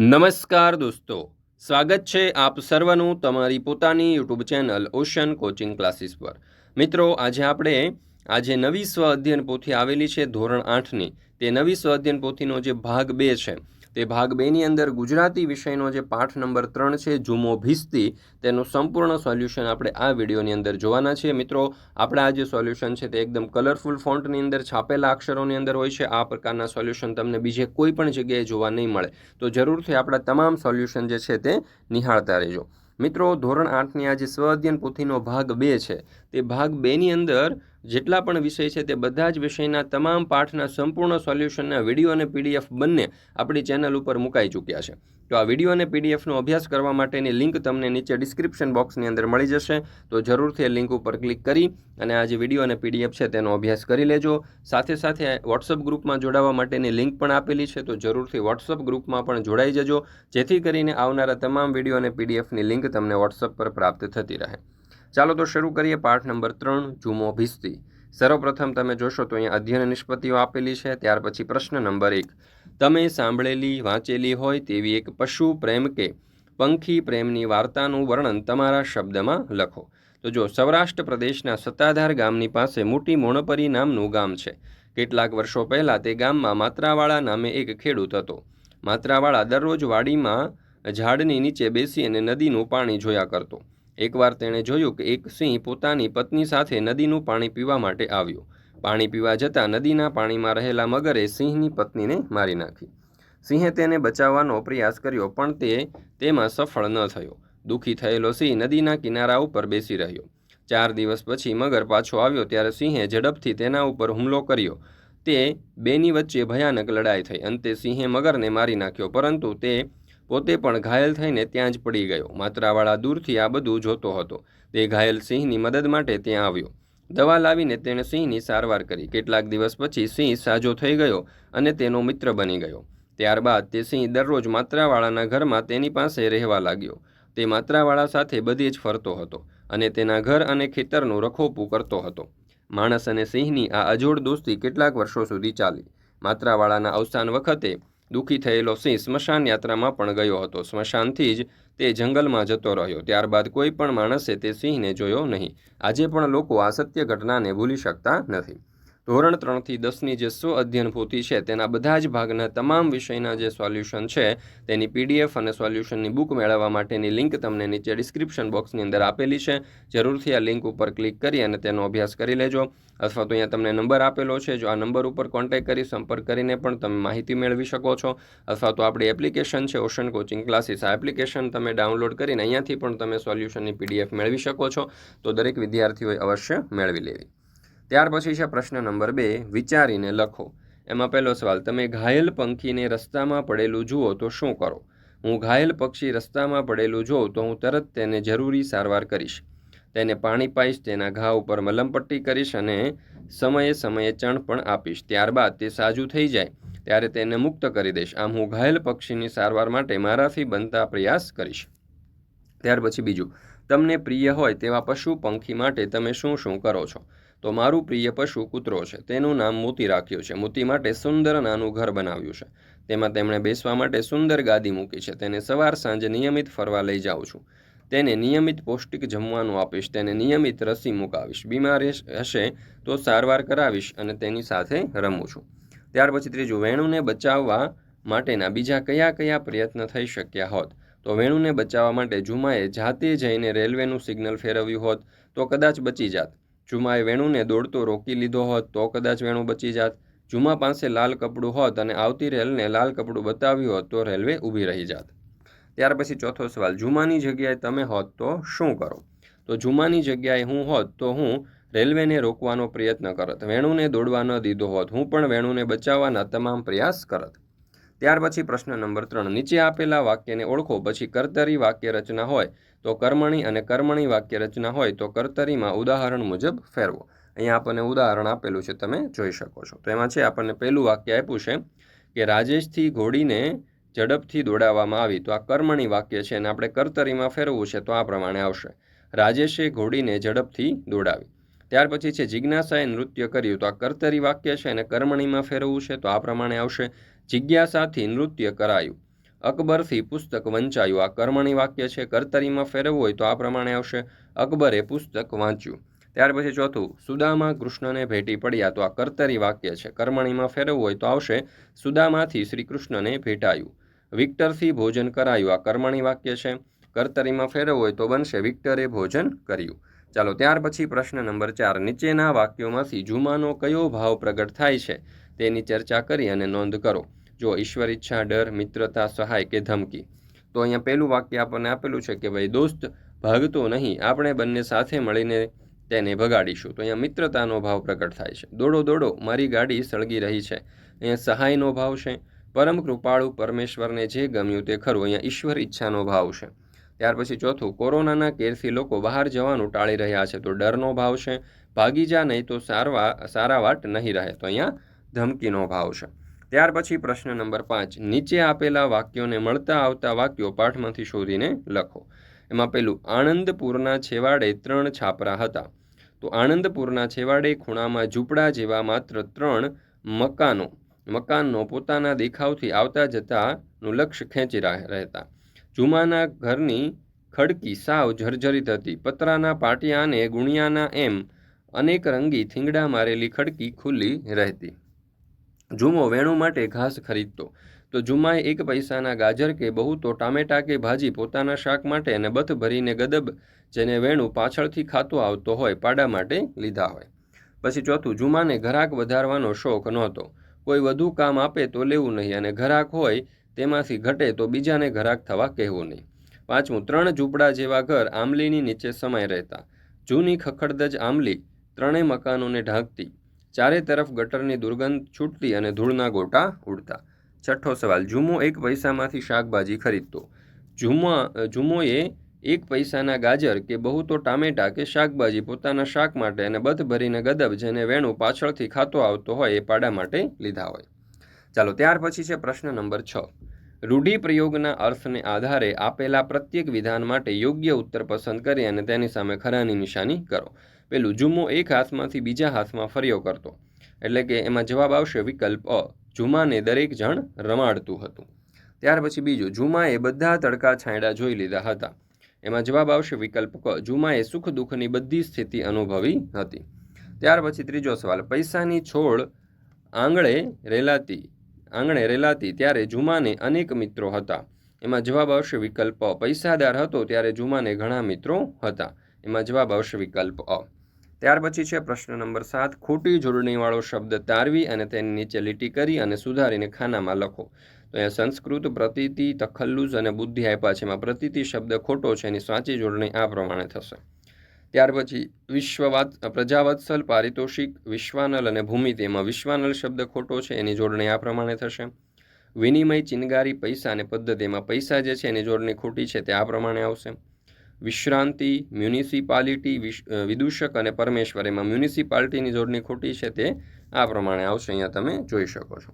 નમસ્કાર દોસ્તો, સ્વાગત છે આપ સર્વનું તમારી પોતાની YouTube channel Ocean Coaching Classes પર. મિત્રો, આજે આપણે, આજે નવી સ્વ અધ્યયન પોથી આવેલી છે ધોરણ આઠની. તે નવી સ્વ અધ્યયન પોથીનો જે ભાગ બે છે તે ભાગ બેની અંદર ગુજરાતી વિષયનો જે પાઠ નંબર ત્રણ છે, જુમો ભીસ્તી, તેનું સંપૂર્ણ સોલ્યુશન આપણે આ વિડીયોની અંદર જોવાના છીએ. મિત્રો, આપણા આ જે સોલ્યુશન છે તે એકદમ કલરફુલ ફોન્ટની અંદર છાપેલા અક્ષરોની અંદર હોય છે. આ પ્રકારના સોલ્યુશન તમને બીજે કોઈ પણ જગ્યાએ જોવા નહીં મળે. તો જરૂરથી આપણા તમામ સોલ્યુશન જે છે તે નિહાળતા રહેજો. મિત્રો, ધોરણ આઠની આ જે સ્વ અધ્યયન પોથીનો ભાગ બે છે તે ભાગ બેની અંદર જેટલા પણ વિષય છે તે બધા જ વિષયના તમામ પાઠના સંપૂર્ણ સોલ્યુશનના વીડિયો અને પીડીએફ બંને આપણી ચેનલ ઉપર મુકાઈ ચૂક્યા છે. તો આ વીડિયો અને પીડીએફનો અભ્યાસ કરવા માટેની લિંક તમને નીચે ડિસ્ક્રિપ્શન બોક્સની અંદર મળી જશે. તો જરૂરથી એ લિંક ઉપર ક્લિક કરી અને આ જે વીડિયો અને પીડીએફ છે તેનો અભ્યાસ કરી લેજો. સાથે સાથે વોટ્સઅપ ગ્રુપમાં જોડાવા માટેની લિંક પણ આપેલી છે, તો જરૂરથી વોટ્સઅપ ગ્રુપમાં પણ જોડાઈ જજો. જેથી કરીને આવનારા તમામ વીડિયો અને પીડીએફની લિંક તમને વોટ્સઅપ પર પ્રાપ્ત થતી રહે. ચાલો તો શરૂ કરીએ પાઠ નંબર ત્રણ, જુમો ભીસ્તી. સર્વપ્રથમ તમે જોશો તો અહીંયા અધ્યયન નિષ્પત્તિઓ આપેલી છે, ત્યાર પછી પ્રશ્ન નંબર એક. તમે સાંભળેલી, વાંચેલી હોય તેવી એક પશુ પ્રેમ કે પંખી પ્રેમની વાર્તાનું વર્ણન તમારા શબ્દમાં લખો. તો જો સૌરાષ્ટ્ર પ્રદેશના સત્તાધાર ગામની પાસે મોટી મોણપરી નામનું ગામ છે. કેટલાક વર્ષો પહેલાં તે ગામમાં માત્રાવાળા નામે એક ખેડૂત હતો. માત્રાવાળા દરરોજ વાડીમાં ઝાડની નીચે બેસી અને નદીનું પાણી જોયા કરતો. એકવાર તેણે જોયું કે એક સિંહ પોતાની પત્ની સાથે નદીનું પાણી પીવા માટે આવ્યો. પાણી પીવા જતાં નદીના પાણીમાં રહેલા મગરે સિંહની પત્નીને મારી નાખી. સિંહે તેને બચાવવાનો પ્રયાસ કર્યો, પણ તે તેમાં સફળ ન થયો. દુઃખી થયેલો સિંહ નદીના કિનારા ઉપર બેસી રહ્યો. ચાર દિવસ પછી મગર પાછો આવ્યો ત્યારે સિંહે ઝડપથી તેના ઉપર હુમલો કર્યો. તે બેની વચ્ચે ભયાનક લડાઈ થઈ. અંતે સિંહે મગરને મારી નાખ્યો, પરંતુ તે પોતે પણ ઘાયલ થઈને ત્યાં જ પડી ગયો. માત્રાવાળા દૂરથી આ બધું જોતો હતો. તે ઘાયલ સિંહની મદદ માટે ત્યાં આવ્યો. દવા લાવીને તેણે સિંહની સારવાર કરી. કેટલાક દિવસ પછી સિંહ સાજો થઈ ગયો અને તેનો મિત્ર બની ગયો. ત્યારબાદ તે સિંહ દરરોજ માત્રાવાળાના ઘરમાં તેની પાસે રહેવા લાગ્યો. તે માત્રાવાળા સાથે બધે જ ફરતો હતો અને તેના ઘર અને ખેતરનું રખોપું કરતો હતો. માણસ અને સિંહની આ અજોડ દોસ્તી કેટલાક વર્ષો સુધી ચાલી. માત્રાવાળાના અવસાન વખતે દુઃખી થયેલો સિંહ સ્મશાન યાત્રામાં પણ ગયો હતો. સ્મશાનથી જ તે જંગલમાં જતો રહ્યો. ત્યારબાદ કોઈ પણ માણસે તે સિંહને જોયો નહીં. આજે પણ લોકો આ સત્ય ઘટનાને ભૂલી શકતા નથી. ધોરણ ત્રણથી દસની જે સ્વ અધ્યયન પોથી છે, તેના બધા જ ભાગના તમામ વિષયના જે સોલ્યુશન છે, તેની પીડીએફ અને સોલ્યુશનની બુક મેળવવા માટેની લિંક તમને નીચે ડિસ્ક્રિપ્શન બોક્સની અંદર આપેલી છે. જરૂરથી આ લિંક ઉપર ક્લિક કરી અને તેનો અભ્યાસ કરી લેજો. અથવા તો અહીંયા તમને નંબર આપેલો છે, જો આ નંબર ઉપર કોન્ટેક્ટ કરી સંપર્ક કરીને પણ તમે માહિતી મેળવી શકો છો. અથવા તો આપણી એપ્લિકેશન છે, ઓશન કોચિંગ ક્લાસીસ, આ એપ્લિકેશન તમે ડાઉનલોડ કરીને અહીંયાથી પણ તમે સોલ્યુશનની પીડીએફ મેળવી શકો છો. તો દરેક વિદ્યાર્થીઓએ અવશ્ય મેળવી લેવી. ત્યાર પછી છે પ્રશ્ન નંબર બે, વિચારીને લખો. એમાં પહેલો સવાલ, તમે ઘાયલ પંખીને રસ્તામાં પડેલું જુઓ તો શું કરો? હું ઘાયલ પક્ષી રસ્તામાં પડેલું જોઉં તો હું તરત તેને જરૂરી સારવાર કરીશ. તેને પાણી પાઈશ, તેના ઘા ઉપર મલમપટ્ટી કરીશ અને સમયે સમયે ચણ પણ આપીશ. ત્યારબાદ તે સાજું થઈ જાય, ત્યારે તેને મુક્ત કરી દઈશ. આમ હું ઘાયલ પક્ષીની સારવાર માટે મારાથી બનતા પ્રયાસ કરીશ. ત્યાર પછી બીજું, તમને પ્રિય હોય તેવા પશુ પંખી માટે તમે શું શું કરો છો? તો મારું પ્રિય પશુ કૂતરો છે. તેનું નામ મોતી રાખ્યું છે. મોતી માટે સુંદર નાનું ઘર બનાવ્યું છે. તેમાં તેમણે બેસવા માટે સુંદર ગાદી મૂકી છે. તેને સવાર સાંજે નિયમિત ફરવા લઈ જાઉં છું. તેને નિયમિત પૌષ્ટિક જમવાનું આપીશ. તેને નિયમિત રસી મુકાવીશ. બીમાર હશે તો સારવાર કરાવીશ અને તેની સાથે રમું છું. ત્યાર પછી ત્રીજું, વેણુને બચાવવા માટેના બીજા કયા કયા પ્રયત્ન થઈ શક્યા હોત? તો વેણુને બચાવવા માટે જુમાએ જાતે જઈને રેલવેનું સિગ્નલ ફેરવ્યું હોત તો કદાચ બચી જાત. જુમાએ વેણુને દોડતો રોકી લીધો હોત તો કદાચ વેણુ બચી જાત. જુમા પાસે લાલ કપડું હોત અને આવતી રેલને લાલ કપડું બતાવ્યું હોત તો રેલવે ઊભી રહી જાત. ત્યાર પછી ચોથો સવાલ, જુમાની જગ્યાએ તમે હોત તો શું કરો? તો જુમાની જગ્યાએ હું હોત તો હું રેલવેને રોકવાનો પ્રયત્ન કરત. વેણુને દોડવા ન દીધો હોત, હું પણ વેણુને બચાવવાના તમામ પ્રયાસ કરત. ત્યાર પછી પ્રશ્ન નંબર ત્રણ. નીચે આપેલા વાક્યને ઓળખો, પછી કર્તરી વાક્ય રચના હોય તો કર્મણી અને કર્મણી વાક્ય રચના હોય તો કર્તરીમાં ઉદાહરણ મુજબ ફેરવો. અહીંયા આપણને ઉદાહરણ આપેલું છે, તમે જોઈ શકો છો. તો એમાં છે, આપણને પહેલું વાક્ય આપ્યું છે કે રાજેશથી ઘોડીને ઝડપથી દોડાવવામાં આવી. તો આ કર્મણી વાક્ય છે અને આપણે કર્તરીમાં ફેરવવું છે, તો આ પ્રમાણે આવશે. રાજેશે ઘોડીને ઝડપથી દોડાવી. ત્યાર પછી છે, જિજ્ઞાસાએ નૃત્ય કર્યું. તો આ કર્તરી વાક્ય છે અને કર્મણીમાં ફેરવવું છે, તો આ પ્રમાણે આવશે. જિજ્ઞાસાથી નૃત્ય કરાયું. અકબરથી પુસ્તક વંચાયું. આ કર્મણી વાક્ય છે, કર્તરીમાં ફેરવવું હોય તો આ પ્રમાણે આવશે. અકબરે પુસ્તક વાંચ્યું. ત્યાર પછી ચોથું, સુદામા કૃષ્ણને ભેટી પડ્યા તો આ કર્તરી વાક્ય છે. કર્મણીમાં ફેરવવું હોય તો આવશે. સુદામાથી શ્રી કૃષ્ણને ભેટાયું. વિક્ટરથી ભોજન કરાયું. આ કર્મણી વાક્ય છે. કર્તરીમાં ફેરવવું હોય તો બનશે. વિક્ટરે ભોજન કર્યું. ચાલો, ત્યાર પછી પ્રશ્ન નંબર ચાર. નીચેના વાક્યોમાંથી જુમાનો કયો ભાવ પ્રગટ થાય છે? તેની ચર્ચા કરી અને નોંધ કરો. જો ઈશ્વર ઈચ્છા, ડર, મિત્રતા, સહાય કે ધમકી. તો અહીંયા પહેલું વાક્ય આપણને આપેલું છે કે ભાઈ, દોસ્ત, ભાગતો નહીં. આપણે બંને સાથે મળીને તેને ભગાડીશું. તો અહીંયા મિત્રતાનો ભાવ પ્રગટ થાય છે. દોડો દોડો, મારી ગાડી સળગી રહી છે. અહીંયા સહાયનો ભાવ છે. પરમ કૃપાળુ પરમેશ્વરને જે ગમ્યું તે ખરું. અહીંયા ઈશ્વર ઈચ્છાનો ભાવ છે. ત્યાર પછી ચોથું, કોરોનાના કેરથી લોકો બહાર જવાનું ટાળી રહ્યા છે. તો ડરનો ભાવ છે. ભાગી જા નહીં તો સારવા, સારા વાટ નહીં રહે. તો અહીંયા ધમકીનો ભાવ છે. ત્યાર પછી પ્રશ્ન નંબર પાંચ. નીચે આપેલા વાક્યોને મળતા આવતા વાક્યો પાઠમાંથી શોધીને લખો. એમાં પેલું આણંદપુરના છેવાડે ત્રણ છાપરા હતા. તો આણંદપુરના છેવાડે ખૂણામાં ઝૂંપડા જેવા માત્ર ત્રણ મકાનો. મકાનનો પોતાના દેખાવથી આવતા જતાનું લક્ષ્ય ખેંચી રહેતા. જુમાના ઘરની ખડકી સાવ જર્જરિત હતી. પતરાના પાટિયા અને ગુણિયાના એમ અનેક રંગી થીંગડા મારેલી ખડકી ખુલ્લી રહેતી. જુમો વેણુ માટે ઘાસ ખરીદતો. તો જુમાએ એક પૈસાના ગાજર કે બહુ તો ટામેટા કે ભાજી પોતાના શાક માટે અને બથ ભરીને ગદબ જેને વેણું પાછળથી ખાતો આવતો હોય, પાડા માટે લીધા હોય. પછી ચોથું, જુમાને ઘરાક વધારવાનો શોખ નહોતો. કોઈ વધુ કામ આપે તો લેવું નહીં અને ઘરાક હોય તેમાંથી ઘટે તો બીજાને ઘરાક થવા કહેવું નહીં. પાંચમું, ત્રણ ઝૂંપડા જેવા ઘર આંબલીની નીચે સમાય રહેતા. જૂની ખખડદજ આંબલી ત્રણેય મકાનોને ઢાંકતી. ચારે તરફ ગટરની દુર્ગંધ છૂટતી અને ધૂળના ગોટા ઉડતા. છઠ્ઠો સવાલ જુમો એક પૈસામાંથી શાકભાજી ખરીદતો. જુમા જુમોએ એક પૈસાના ગાજર કે બહુ તો ટામેટા કે શાકભાજી પોતાના શાક માટે અને બધ ભરીને ગદબ જેને વેણું પાછળથી ખાતો આવતો હોય એ પાડા માટે લીધા હોય. ચાલો, ત્યાર પછી છે પ્રશ્ન નંબર છ. રૂઢિપ્રયોગના અર્થને આધારે આપેલા પ્રત્યેક વિધાન માટે યોગ્ય ઉત્તર પસંદ કરી અને તેની સામે ખરાની નિશાની કરો. પેલું જુમો એક હાથમાંથી બીજા હાથમાં ફર્યો કરતો. એટલે કે એમાં જવાબ આવશે વિકલ્પ અ. જુમાને દરેક જણ રમાડતું હતું. ત્યાર પછી બીજું જુમાએ બધા તડકા છાંયડા જોઈ લીધા હતા. એમાં જવાબ આવશે વિકલ્પ ક. જુમાએ સુખ દુઃખની બધી સ્થિતિ અનુભવી હતી. ત્યાર પછી ત્રીજો સવાલ, પૈસાની છોડ આંગળે રેલાતી, આંગણે રેલાતી ત્યારે જુમાને અનેક મિત્રો હતા. એમાં જવાબ આવશે વિકલ્પ અ. પૈસાદાર હતો ત્યારે જુમાને ઘણા મિત્રો હતા. એમાં જવાબ આવશે વિકલ્પ અ. ત્યાર પછી છે પ્રશ્ન નંબર સાત, ખોટી જોડણીવાળો શબ્દ તારવી અને તેની નીચે લીટી કરી અને સુધારીને ખાનામાં લખો. તો અહીંયા સંસ્કૃત, પ્રતીતિ, તખલ્લુઝ અને બુદ્ધિ આપ્યા છે. એમાં પ્રતીતિ શબ્દ ખોટો છે, એની સાચી જોડણી આ પ્રમાણે થશે. ત્યાર પછી વિશ્વવાત પ્રજાવત્સલ, પારિતોષિક, વિશ્વાનલ અને ભૂમિતિ એમાં વિશ્વાનલ શબ્દ ખોટો છે, એની જોડણી આ પ્રમાણે થશે. વિનિમય ચિનગારી પૈસા અને પદ્ધતિમાં પૈસા જે છે, એની જોડણી ખોટી છે, તે આ પ્રમાણે આવશે. વિશ્રાંતિ, મ્યુનિસિપાલિટી વિદૂષક અને પરમેશ્વર, એમાં મ્યુનિસિપાલિટીની જોડણી ખોટી છે તે આ પ્રમાણે આવશે, અહીંયા તમે જોઈ શકો છો.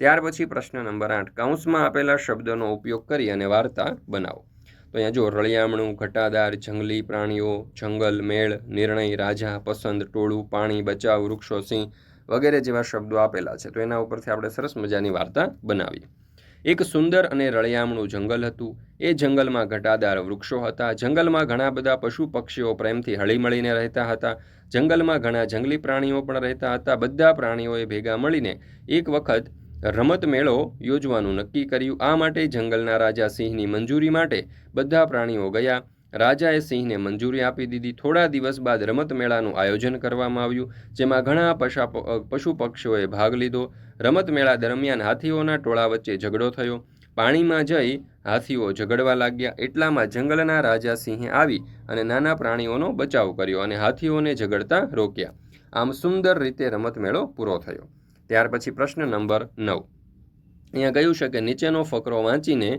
ત્યાર પછી પ્રશ્ન નંબર આઠ કાઉન્સમાં આપેલા શબ્દનો ઉપયોગ કરી અને વાર્તા બનાવો. તો અહીંયા જો રળિયામણું, ઘટાદાર, જંગલી પ્રાણીઓ, જંગલ, મેળ, નિર્ણય, રાજા, પસંદ, ટોળું, પાણી, બચાવ, વૃક્ષો, સિંહ વગેરે જેવા શબ્દો આપેલા છે, તો એના ઉપરથી આપણે સરસ મજાની વાર્તા બનાવીએ. એક સુંદર અને રળિયામણું જંગલ હતું. એ જંગલમાં ઘટાદાર વૃક્ષો હતા. જંગલમાં ઘણા બધા પશુ પક્ષીઓ પ્રેમથી હળીમળીને રહેતા હતા. જંગલમાં ઘણા જંગલી પ્રાણીઓ પણ રહેતા હતા. બધા પ્રાણીઓએ ભેગા મળીને એક વખત રમત મેળો યોજવાનું નક્કી કર્યું. આ માટે જંગલના રાજા સિંહની મંજૂરી માટે બધા પ્રાણીઓ ગયા. રાજાએ સિંહને મંજૂરી આપી દીધી. થોડા દિવસ બાદ રમત મેળાનું આયોજન કરવામાં આવ્યું, જેમાં ઘણા પશા પક્ષીઓએ ભાગ લીધો. રમત મેળા દરમિયાન હાથીઓના ટોળા વચ્ચે ઝઘડો થયો. પાણીમાં જઈ હાથીઓ ઝઘડવા લાગ્યા. એટલામાં જંગલના રાજા સિંહે આવી અને નાના પ્રાણીઓનો બચાવ કર્યો અને હાથીઓને ઝઘડતા રોક્યા. આમ સુંદર રીતે રમત મેળો પૂરો થયો. ત્યાર પછી પ્રશ્ન નંબર નવ. અહીંયા કહ્યું છે કે નીચેનો ફકરો વાંચીને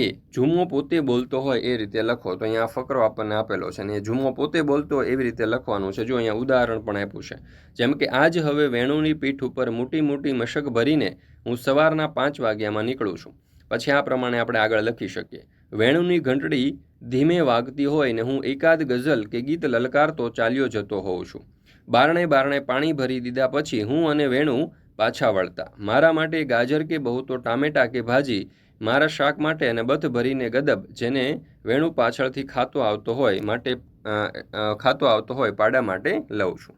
એ જુમો પોતે બોલતો હોય એ રીતે લખો. તો અહીંયા ફકરો આપણને આપેલો છે અને જુમો પોતે બોલતો હોય એવી રીતે લખવાનું છે. જો અહીંયા ઉદાહરણ પણ આપ્યું છે. જેમ કે આજ હવે વેણુની પીઠ ઉપર મોટી મોટી મશક ભરીને હું સવારના પાંચ વાગ્યામાં નીકળું છું. પછી આ પ્રમાણે આપણે આગળ લખી શકીએ. વેણુની ઘંટડી ધીમે વાગતી હોય ને હું એકાદ ગઝલ કે ગીત લલકારતો ચાલ્યો જતો હોઉં છું. બારણે બારણે પાણી ભરી દીધા પછી હું અને વેણુ પાછા વળતા. મારા માટે ગાજર કે બહુ તો ટામેટા કે ભાજી મારા શાક માટે અને બધ ભરીને ગદબ જેને વેણુ પાછળથી ખાતો આવતો હોય માટે ખાતો આવતો હોય પાડા માટે લઉં છું.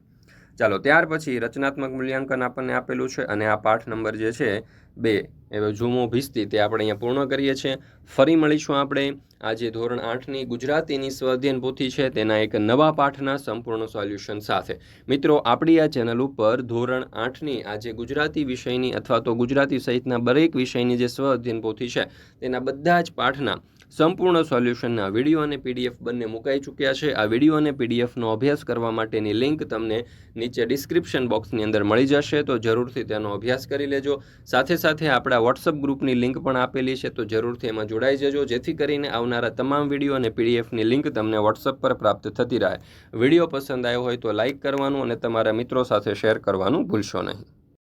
ચાલો, ત્યાર પછી રચનાત્મક મૂલ્યાંકન આપણને આપેલું છે અને આ પાઠ નંબર જે છે બે એવો જૂમો ભીસ્તી, તે આપણે અહીંયા પૂર્ણ કરીએ છીએ. ફરી મળીશું આપણે આજે ધોરણ આઠની ગુજરાતીની સ્વઅધ્યયન પોથી છે, તેના એક નવા પાઠના સંપૂર્ણ સોલ્યુશન સાથે. મિત્રો, આપણી આ ચેનલ ઉપર ધોરણ આઠની આજે ગુજરાતી વિષયની અથવા તો ગુજરાતી સહિતના દરેક વિષયની જે સ્વઅધ્યયન પોથી છે, તેના બધા જ પાઠના સંપૂર્ણ સોલ્યુશનના વીડિયો અને પીડીએફ બંને મુકાઈ ચૂક્યા છે. આ વીડિયો અને પીડીએફનો અભ્યાસ કરવા માટેની લિંક તમને નીચે ડિસ્ક્રિપ્શન બોક્સની અંદર મળી જશે, તો જરૂરથી તેનો અભ્યાસ કરી લેજો. સાથે સાથે આપણા વોટ્સઅપ ગ્રુપની લિંક પણ આપેલી છે, તો જરૂરથી એમાં જોડાઈ જજો. જેથી કરીને આવનારા તમામ વીડિયો અને પીડીએફની લિંક તમને વોટ્સઅપ પર પ્રાપ્ત થતી રહે. વીડિયો પસંદ આવ્યો હોય તો લાઇક કરવાનું અને તમારા મિત્રો સાથે શેર કરવાનું ભૂલશો નહીં.